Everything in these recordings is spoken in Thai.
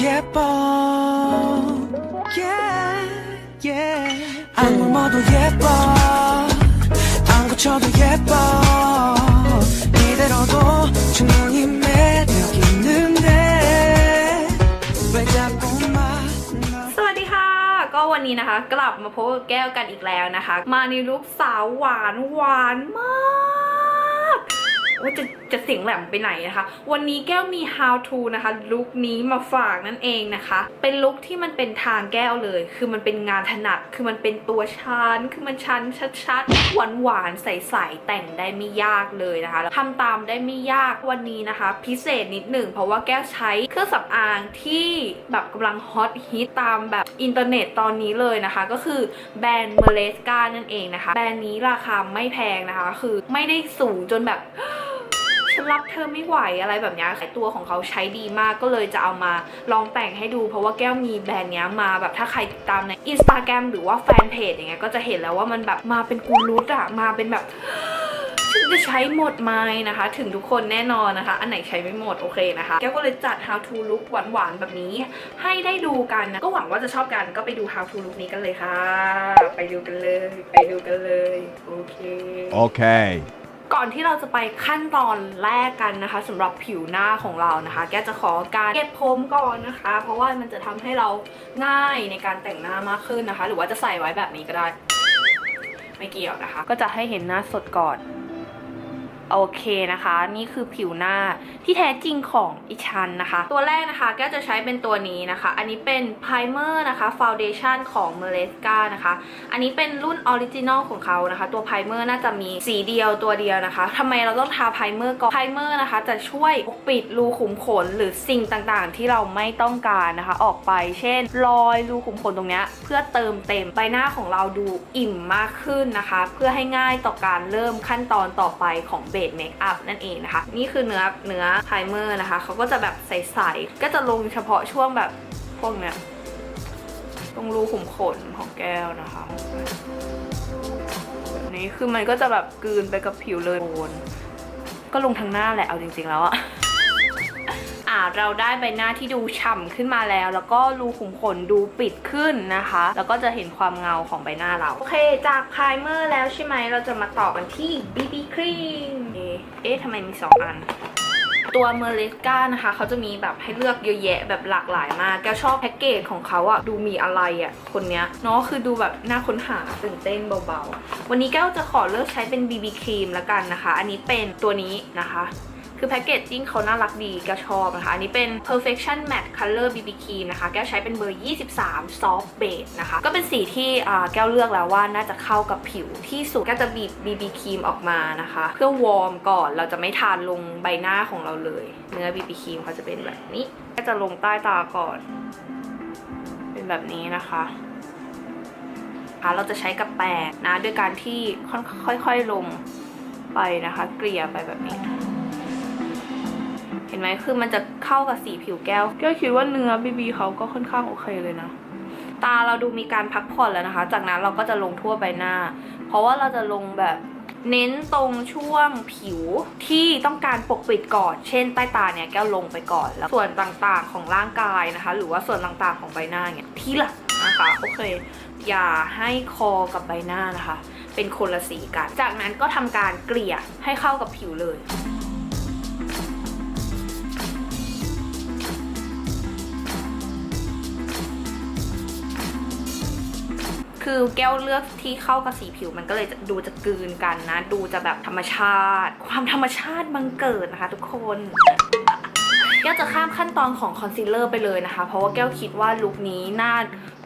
예뻐 yeah yeah 아무 뭐도 예뻐 안 고쳐도 예뻐 이대로도 충분히 매력 있는데 왜 자꾸만 널 สวัสดีค่ะ ก็วันนี้นะคะ กลับมาพบกับแก้วกันอีกแล้วนะคะ มาในลุคสาวหวานหวานมากว่าจะ จะเสียงแหลมไปไหนนะคะ วันนี้แก้วมี how to นะคะลุคนี้มาฝากนั่นเองนะคะ เป็นลุคที่มันเป็นทางแก้วเลย คือมันเป็นงานถนัด คือมันเป็นตัวชันคือมันชันชัดๆ หวานหวานใสๆ แต่งได้ไม่ยากเลยนะคะทำตามได้ไม่ยากวันนี้นะคะ พิเศษนิดหนึ่งเพราะว่าแก้วใช้เครื่องสำอางที่แบบกำลังฮอตฮิตตามแบบอินเทอร์เน็ตตอนนี้เลยนะคะ ก็คือแบรนด์เมเลสกานั่นเองนะคะ แบรนด์นี้ราคาไม่แพงนะคะ คือไม่ได้สูงจนแบบ ฉันรับเธอไม่ไหวอะไรแบบนี้ตัวของเขาใช้ดีมากก็เลยจะเอามาลองแต่งให้ดู เพราะว่าแก้วมีแบรนด์นี้มาแบบถ้าใครติดตามในอินสตาแกรมหรือว่าแฟนเพจอย่างเงี้ยก็จะเห็นแล้วว่ามันแบบมาเป็นกูรูดอะมาเป็นแบบจะใช้หมดไหมนะคะ ถึงทุกคนแน่นอนนะคะ อันไหนใช้ไม่หมดโอเคนะคะแก้วก็เลยจัด how to look หวานๆแบบนี้ ให้ได้ดูกันนะก็หวังว่าจะชอบกันก็ไปดู how to look นี้กันเลยค่ะ ไปดูกันเลย ไปดูกันเลย โอเค Okay. ก่อนที่เราจะไปขั้นตอนแรกกันนะคะสำหรับผิวหน้าของเรานะคะ แกจะขอการเก็บผมก่อนนะคะ เพราะว่ามันจะทำให้เราง่ายในการแต่งหน้ามากขึ้นนะคะ หรือว่าจะใส่ไว้แบบนี้ก็ได้ ไม่เกี่ยวนะคะ ก็จะให้เห็นหน้าสดก่อน โอเคนะคะ นี่คือผิวหน้าที่แท้จริงของอิชันนะคะ ตัวแรกนะคะแก้วจะใช้เป็นตัวนี้นะคะ อันนี้เป็นไพรเมอร์นะคะฟาวเดชั่นของ m e r e s c a นะคะ อันนี้เป็นรุ่นออริจินอลของเขานะคะ ตัวไพรเมอร์น่าจะมีสีเดียวตัวเดียวนะคะทำไมเราต้องทาไพรเมอร์ก่อนไพรเมอร์นะคะ จะช่วยปกปิดรูขุมขนหรือสิ่งต่างๆ ที่เราไม่ต้องการนะคะ ออกไปเช่น รอยรูขุมขนตรงเนี้ยเพื่อเติมเต็มใบหน้าของเราดูอิ่มมากขึ้นนะคะ เพื่อให้ง่ายต่อการเริ่มขั้นตอนต่อไปของเบสเมคอัพนั่นเองนะคะ นี่คือเนื้อเนื้อไพรเมอร์นะคะเขาก็จะแบบใสๆก็จะลงเฉพาะช่วงแบบพวกเนี้ยตรงรูขุมขนของแก้วนะคะแบบนี้คือมันก็จะแบบกืนไปกับผิวเลยโอนก็ลงทั้งหน้าแหละเอาจริง ๆ แล้วอะ อ่าเราได้ใบหน้าที่ดูฉ่ำขึ้นมาแล้ว แล้วก็รูขุมขนดูปิดขึ้นนะคะ แล้วก็จะเห็นความเงาของใบหน้าเรา โอเค จากไพรเมอร์แล้วใช่ไหม เราจะมาต่อกันที่ BB ครีม เอ๊ะทำไมมีสองอันตัวเมเลสกานะคะ เขาจะมีแบบให้เลือกเยอะแยะแบบหลากหลายมาก แกชอบแพ็กเกจของเขาอะดูมีอะไรอะคนเนี้ยเนาะคือดูแบบน่าค้นหาตื่นเต้นเบาๆ วันนี้แก้วจะขอเลือกใช้เป็น BB ครีมละกันนะคะ อันนี้เป็นตัวนี้นะคะ คือแพคเกจจิ้งเขาน่ารักดีแกชอบนะคะ อันนี้เป็น perfection matte color BB cream นะคะ แก้วใช้เป็นเบอร์ 23 soft beige นะคะ ก็เป็นสีที่อ่าแก้วเลือกแล้วว่าน่าจะเข้ากับผิวที่สุด ก็จะบีบ BB cream ออกมานะคะ เพื่อวอร์มก่อน เราจะไม่ทานลงใบหน้าของเราเลย เนื้อ BB cream เขาจะเป็นแบบนี้ ก็จะลงใต้ตาก่อน เป็นแบบนี้นะคะค่ะเราจะใช้กับแปรงนะด้วยการที่ค่อยๆลงไปนะคะ เกลี่ยไปแบบนี้ เห็นไหมคือมันจะเข้ากับสีผิวแก้วแก้วคิดว่าเนื้อบีบีเขาก็ค่อนข้างโอเคเลยนะ ตาเราดูมีการพักผ่อนแล้วนะคะ จากนั้นเราก็จะลงทั่วใบหน้า เพราะว่าเราจะลงแบบเน้นตรงช่วงผิวที่ต้องการปกปิดก่อน เช่นใต้ตาเนี่ยแก้วลงไปก่อน แล้วส่วนต่างๆของร่างกายนะคะ หรือว่าส่วนต่างๆของใบหน้าเนี่ยที่หลังนะคะโอเค อย่าให้คอกับใบหน้านะคะ เป็นคนละสีกัน จากนั้นก็ทำการเกลี่ยให้เข้ากับผิวเลย คือแก้วเลือกที่เข้ากับสีผิวมันก็เลยดูจะกลืนกันนะ ดูจะแบบธรรมชาติ ความธรรมชาติบังเกิดนะคะ ทุกคนแก้วจะข้ามขั้นตอนของคอนซีลเลอร์ไปเลยนะคะ เพราะว่าแก้วคิดว่าลุคนี้น่า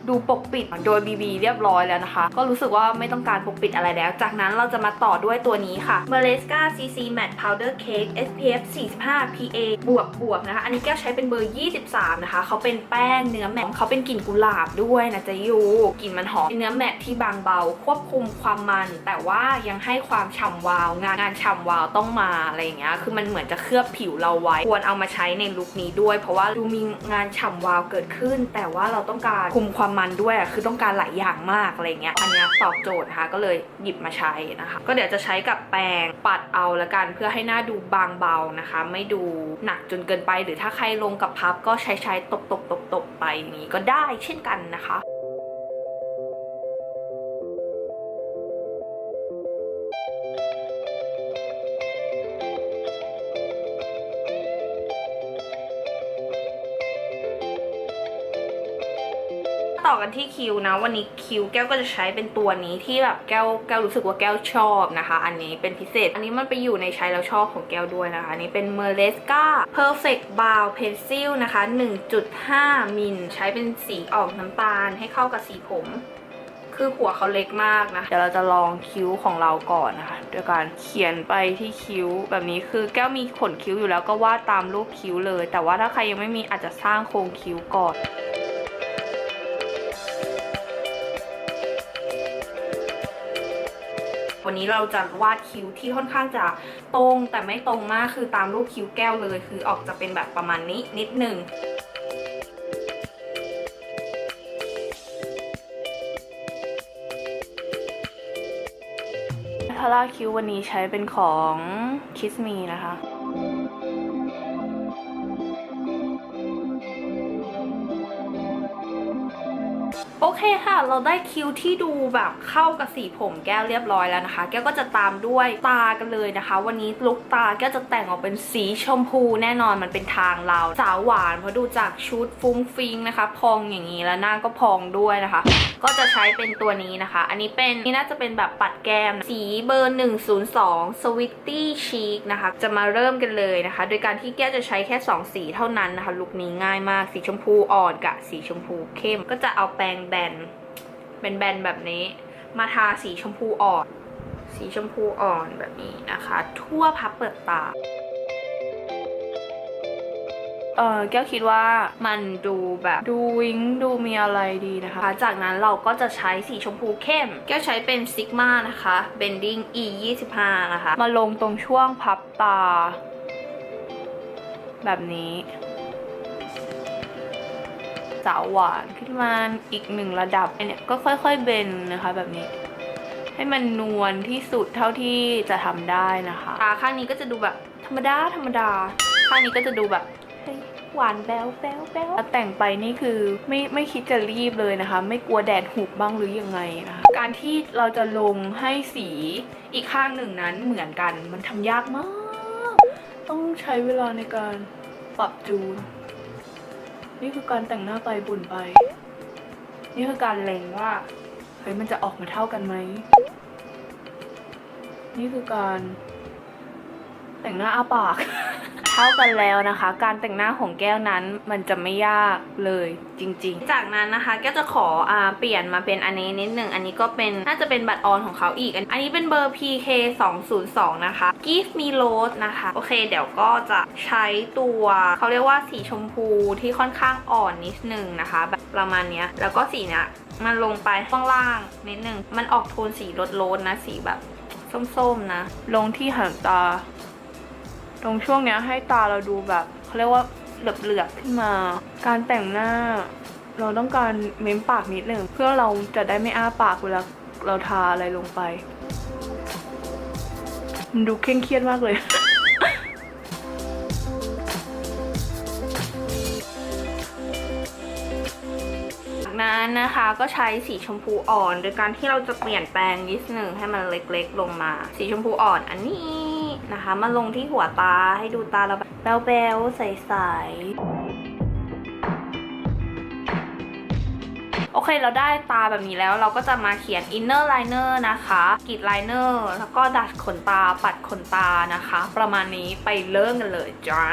ดูปกปิดโดย BB เรียบร้อยแล้วนะคะ ก็รู้สึกว่าไม่ต้องการปกปิดอะไรแล้ว จากนั้นเราจะมาต่อด้วยตัวนี้ค่ะ m e r e s c a CC Matte Powder Cake SPF 45 PA บวกบวกนะคะ อันนี้แก้วใช้เป็นเบอร์ 23 นะคะ เขาเป็นแป้งเนื้อแมทเขาเป็นกลิ่นกุหลาบด้วยนะจ๊ะยูกลิ่นมันหอมเนเนื้อแมทที่บางเบา ควบคุมความมัน แต่ว่ายังให้ความฉ่ำวาว งานงานฉ่ำวาวต้องมาอะไรอย่างเงี้ยคือมันเหมือนจะเคลือบผิวเราไว้ ควรเอามาใช้ในลุคนี้ด้วย เพราะว่าดูมีงานฉ่ำวาวเกิดขึ้น แต่ว่าเราต้องการคุมความมันด้วยคือต้องการหลายอย่างมากอะไรเงี้ยอันนี้ตอบโจทย์นะคะก็เลยหยิบมาใช้นะคะ ก็เดี๋ยวจะใช้กับแปรงปัดเอาละกันเพื่อให้หน้าดูบางเบานะคะ ไม่ดูหนักจนเกินไป หรือถ้าใครลงกับพับก็ใช้ใช้ตบตบตบตบๆไปอย่างนี้ก็ได้เช่นกันนะคะ อกันที่คิวนะ วันนี้คิวแก้วก็จะใช้เป็นตัวนี้ที่แบบแก้วแก้วรู้สึกว่าแก้วชอบนะคะ อันนี้เป็นพิเศษ อันนี้มันไปอยู่ในใช้แล้วชอบของแก้วด้วยนะคะ อันนี้เป็น m e r l e s c a Perfect Brow Pencil นะคะ 1.5 มิลใช้เป็นสีออกน้ำตาลให้เข้ากับสีผม คือหัวเขาเล็กมากนะ เดี๋ยวเราจะลองคิ้วของเราก่อนนะคะด้วยการเขียนไปที่คิ้วแบบนี้คือแก้วมีขนคิ้วอยู่แล้วก็วาดตามรูปคิ้วเลย แต่ว่าถ้าใครยังไม่มีอาจจะสร้างโครงคิ้วก่อน วันนี้เราจะวาดคิ้วที่ค่อนข้างจะตรงแต่ไม่ตรงมากคือตามรูปคิ้วแก้วเลย คือออกจะเป็นแบบประมาณนี้นิดหนึ่งพาราคิ้ววันนี้ใช้เป็นของ Kiss Me นะคะ คค่ะ เราได้คิ้วที่ดูแบบเข้ากับสีผมแก้วเรียบร้อยแล้วนะคะ แก้วก็จะตามด้วยตากันเลยนะคะ วันนี้ลุกตาแก้วจะแต่งออกเป็นสีชมพูแน่นอนมันเป็นทางเราสาวหวานเพราะดูจากชุดฟุ้งฟิงนะคะ พองอย่างนี้แล้วหน้าก็พองด้วยนะคะ ก็จะใช้เป็นตัวนี้นะคะ อันนี้เป็นนี่น่าจะเป็นแบบปัดแก้มสีเบอร์ 102 Sweetie Chic นะคะ จะมาเริ่มกันเลยนะคะ โดยการที่แก้วจะใช้แค่ 2 สีเท่านั้นนะคะลุคนี้ง่ายมากสีชมพูอ่อนกับสีชมพูเข้มก็จะเอาแปรงแบน เป็นแบนแบบนี้ มาทาสีชมพูอ่อน สีชมพูอ่อนแบบนี้นะคะ ทั่วพับเปิดตาเออแก้วคิดว่ามันดูแบบดูวิงดูมีอะไรดีนะคะ จากนั้นเราก็จะใช้สีชมพูเข้ม แก้วใช้เป็น Sigma นะคะ Bending E 25นะคะ มาลงตรงช่วงพับตา แบบนี้ สาวหวานขึ้นมาอีกหนึ่งระดับเนี่ยก็ค่อยๆเบนนะคะแบบนี้ ให้มันนวลที่สุดเท่าที่จะทำได้นะคะตาข้างนี้ก็จะดูแบบธรรมดาธรรมดา ข้างนี้ก็จะดูแบบเฮ้ยหวานแบ๊วแบ๊วแบ๊วแต่งไปนี่คือไม่ไม่คิดจะรีบเลยนะคะ ไม่กลัวแดดหุบบ้างหรือยังไงนะคะการที่เราจะลงให้สีอีกข้างหนึ่งนั้นเหมือนกัน มันทำยากมาก ต้องใช้เวลาในการปรับจูน นี่คือการแต่งหน้าไปบุญไป นี่คือการเล็งว่า เฮ้ยมันจะออกมาเท่ากันไหม นี่คือการแต่งหน้าอาปาก เท่ากันแล้วนะคะ การแต่งหน้าของแก้วนั้นมันจะไม่ยากเลยจริง ๆ จากนั้นนะคะแก้วจะขออ่าเปลี่ยนมาเป็นอันนี้นิดหนึ่งอันนี้ก็เป็นน่าจะเป็นบัตรออนของเขาอีก อันนี้เป็นเบอร์ PK 2 0 2นะคะ Give me rose นะคะ โอเค เดี๋ยวก็จะใช้ตัวเขาเรียกว่าสีชมพูที่ค่อนข้างอ่อนนิดนึงนะคะแบบประมาณนี้แล้วก็สีเนี้ยมันลงไปข้างล่างนิดนึงมันออกโทนสีรดๆนะสีแบบส้มๆนะ ลงที่หางตา ตรงช่วงเนี้ยให้ตาเราดูแบบเขาเรียกว่าเหลือบๆขึ้นมา การแต่งหน้า เราต้องการเม้มปากนิดหนึ่งเพื่อเราจะได้ไม่อ้าปากเวลาเราทาอะไรลงไป มันดูเคร่งเครียดมากเลยจากนั้นนะคะก็ใช้สีชมพูอ่อน โดยการที่เราจะเปลี่ยนแปลงนิดหนึ่งให้มันเล็กๆลงมา สีชมพูอ่อนอันนี้ นะคะ มาลงที่หัวตาให้ดูตาเราแบบแบ๊วๆใสๆ โอเคเราได้ตาแบบนี้แล้วเราก็จะมาเขียนอินเนอร์ไลเนอร์นะคะกรีดไลเนอร์แล้วก็ดัดขนตาปัดขนตานะคะ ประมาณนี้ไปเริ่มกันเลยจ้า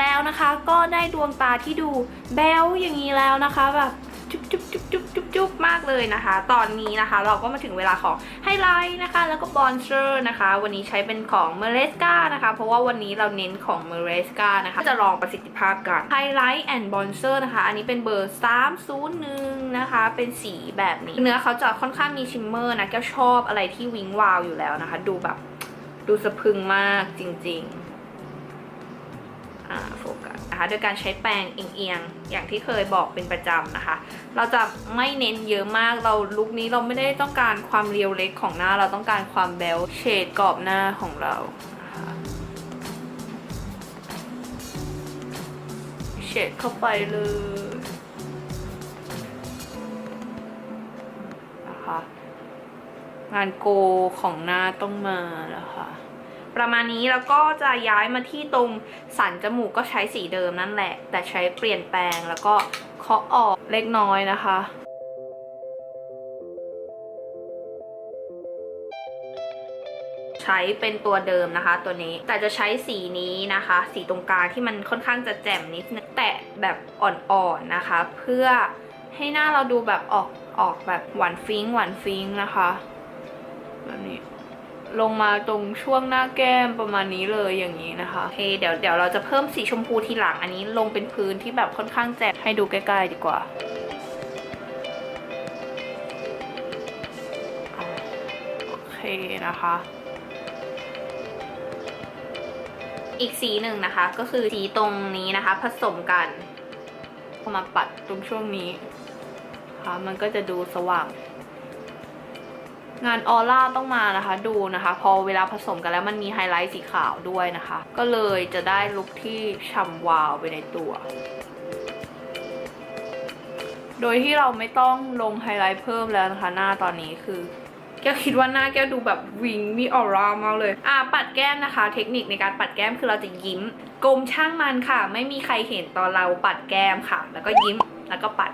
แล้วนะคะ ก็ได้ดวงตาที่ดูแบลอย่างนี้แล้วนะคะแบบจุ๊บจุ๊บจุ๊บจุ๊บจุ๊บจุ๊บมากเลยนะคะ ตอนนี้นะคะเราก็มาถึงเวลาของไฮไลท์นะคะ แล้วก็บอนเชอร์นะคะ วันนี้ใช้เป็นของเมเ e สกานะคะ เพราะว่าวันนี้เราเน้นของเมเ e สกานะคะ จะลองประสิทธิภาพกันไฮไลท์แอนด์บอนเชอร์นะคะ อันนี้เป็นเบอร์ 301 นะคะ เป็นสีแบบนี้ เนื้อเขาจะค่อนข้างมีชิมเมอร์นะแก้วชอบอะไรที่วิงวาวอยู่แล้วนะคะ ดูแบบดูสะพึงมากจริง ๆ โฟกัสนะคะโดยการใช้แปรงเอียงๆอย่างที่เคยบอกเป็นประจำนะคะ เราจะไม่เน้นเยอะมากเราลุคนี้เราไม่ได้ต้องการความเรียวเล็กของหน้า เราต้องการความแบลเฉดกรอบหน้าของเราเฉดเข้าไปเลยนะคะงานโกของหน้าต้องมาแล้วค่ะ ประมาณนี้แล้วก็จะย้ายมาที่ตรงสันจมูกก็ใช้สีเดิมนั่นแหละ แต่ใช้เปลี่ยนแปลงแล้วก็เคาะออกเล็กน้อยนะคะใช้เป็นตัวเดิมนะคะตัวนี้แต่จะใช้สีนี้นะคะ สีตรงกลางที่มันค่อนข้างจะแจ่มนิดนึงแตะแบบอ่อนๆนะคะ เพื่อให้หน้าเราดูแบบออกออกแบบหวานฟิงหวานฟิงนะคะแบบนี้ ลงมาตรงช่วงหน้าแก้มประมาณนี้เลยอย่างนี้นะคะโอเคเดี๋ยวเดี๋ยวเราจะเพิ่มสีชมพูทีหลังอันนี้ลงเป็นพื้นที่แบบค่อนข้างแจ่มให้ดูใกล้ๆดีกว่าโอเคนะคะอีกสีหนึ่งนะคะก็คือสีตรงนี้นะคะ ผสมกันมาปัดตรงช่วงนี้นะคะมันก็จะดูสว่าง งานออร่าต้องมานะคะดูนะคะ พอเวลาผสมกันแล้วมันมีไฮไลท์สีขาวด้วยนะคะ ก็เลยจะได้ลุคที่ฉ่ำวาวไปในตัว โดยที่เราไม่ต้องลงไฮไลท์เพิ่มแล้วนะคะ หน้าตอนนี้คือ แก้วคิดว่าหน้าแก้วดูแบบวิงมีออร่ามากเลย อ่าปัดแก้มนะคะ เทคนิคในการปัดแก้มคือเราจะยิ้มกลมช่างมันค่ะ ไม่มีใครเห็นตอนเราปัดแก้มค่ะ แล้วก็ยิ้มแล้วก็ปัด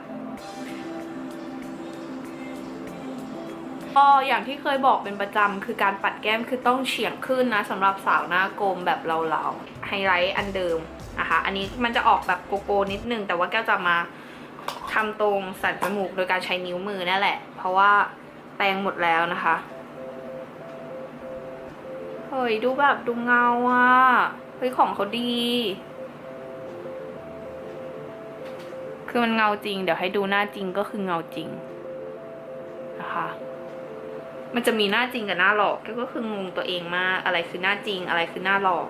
ก็อย่างที่เคยบอกเป็นประจำคือการปัดแก้มคือต้องเฉียงขึ้นนะสำหรับสาวหน้ากลมแบบเราๆไฮไลท์อันเดิมนะคะ อันนี้มันจะออกแบบโกโก้นิดนึง แต่ว่าแก้วจะมาทำตรงสันจมูกโดยการใช้นิ้วมือนั่นแหละ เพราะว่าแปรงหมดแล้วนะคะเฮ้ยดูแบบดูเงาอะเฮ้ยของเขาดี คือมันเงาจริง เดี๋ยวให้ดูหน้าจริงก็คือเงาจริงนะคะ มันจะมีหน้าจริงกับหน้าหลอกก็คืองงตัวเองมากอะไรคือหน้าจริงอะไรคือหน้าหลอก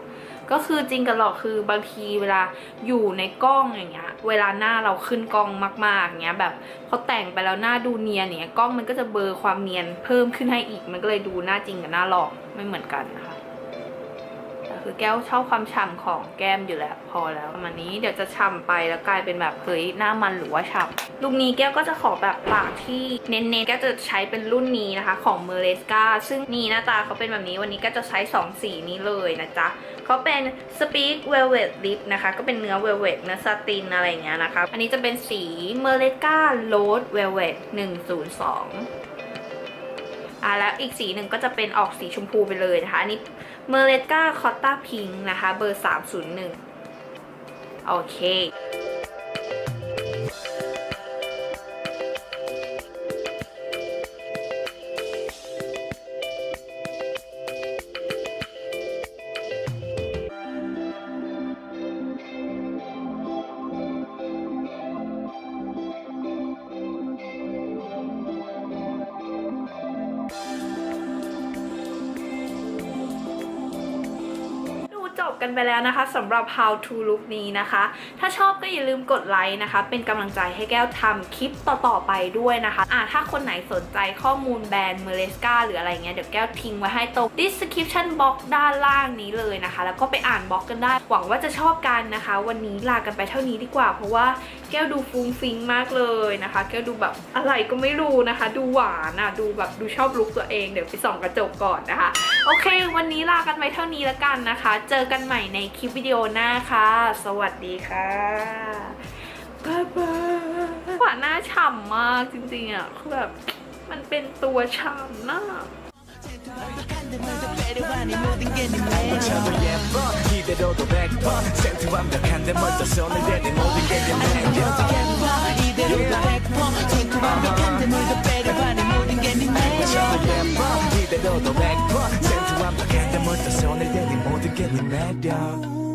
ก็คือจริงกับหลอกคือบางทีเวลาอยู่ในกล้องอย่างเงี้ย เวลาหน้าเราขึ้นกล้องมากๆอย่างเงี้ยแบบพอแต่งไปแล้วหน้าดูเนียนเนี่ยกล้องมันก็จะเบอร์ความเนียนเพิ่มขึ้นให้อีกมันก็เลยดูหน้าจริงกับหน้าหลอกไม่เหมือนกันนะคะ คือแก้วชอบความฉ่ำของแก้มอยู่แล้วพอแล้วประมาณนี้เดี๋ยวจะฉ่ำไปแล้วกลายเป็นแบบเฮ้ยหน้ามันหรือว่าฉ่ำลุคนี้แก้วก็จะขอแบบปากที่เน้นๆแก้วจะใช้เป็นรุ่นนี้นะคะ ของเมเลสกาซึ่งนี่หน้าตาเขาเป็นแบบนี้วันนี้ก็จะใช้ 2 สีนี้เลยนะจ๊ะเขาเป็น Speak Velvet Lip นะคะ ก็เป็นเนื้อ velvet เนื้อซาตินอะไรอย่างเงี้ยนะคะ อันนี้จะเป็นสีเมเลกา Rose Velvet 102อะแล้วอีกสีหนึ่งก็จะเป็นออกสีชมพูไปเลยนะคะ อันนี้ เมเลกาคอตตาพิงนะคะ เบอร์ 301 โอเค กันไปแล้วนะคะสำหรับ how to look นี้นะคะ ถ้าชอบก็อย่าลืมกดไลค์นะคะ เป็นกำลังใจให้แก้วทำคลิปต่อๆไปด้วยนะคะอ่าถ้าคนไหนสนใจข้อมูลแบรนด์เมเลสกาหรืออะไรเงี้ยเดี๋ยวแก้วทิ้งไว้ให้ตรง description box ด้านล่างนี้เลยนะคะ แล้วก็ไปอ่านบล็อกกันได้ หวังว่าจะชอบกันนะคะ วันนี้ลากันไปเท่านี้ดีกว่า เพราะว่าแก้วดูฟุ้งฟิ้งมากเลยนะคะ แก้วดูแบบอะไรก็ไม่รู้นะคะ ดูหวานอะดูแบบดูชอบลุกตัวเอง เดี๋ยวไปส่องกระจกก่อนนะคะ โอเค วันนี้ลากันไปเท่านี้แล้วกันนะคะ เจอกันใหม่ในคลิปวิดีโอหน้าค่ะ สวัสดีค่ะบ๊ายบายหวานหน้าฉ่ำมากจริงๆอะคือแบบมันเป็นตัวฉ่ำหน้า 아무쳐도 예뻐. 이대로도 백번 센트 완벽한데 멀더 손을 대니 모든 게 네 아무쳐도 아, 예뻐 이대로도 백번 센트 완벽한데 멀더 빼려하니 모든 게 니네 아무쳐도 예뻐. 이대로도 백번 센트 완벽한데 멀더 손을 대니 모든 게 니네 매력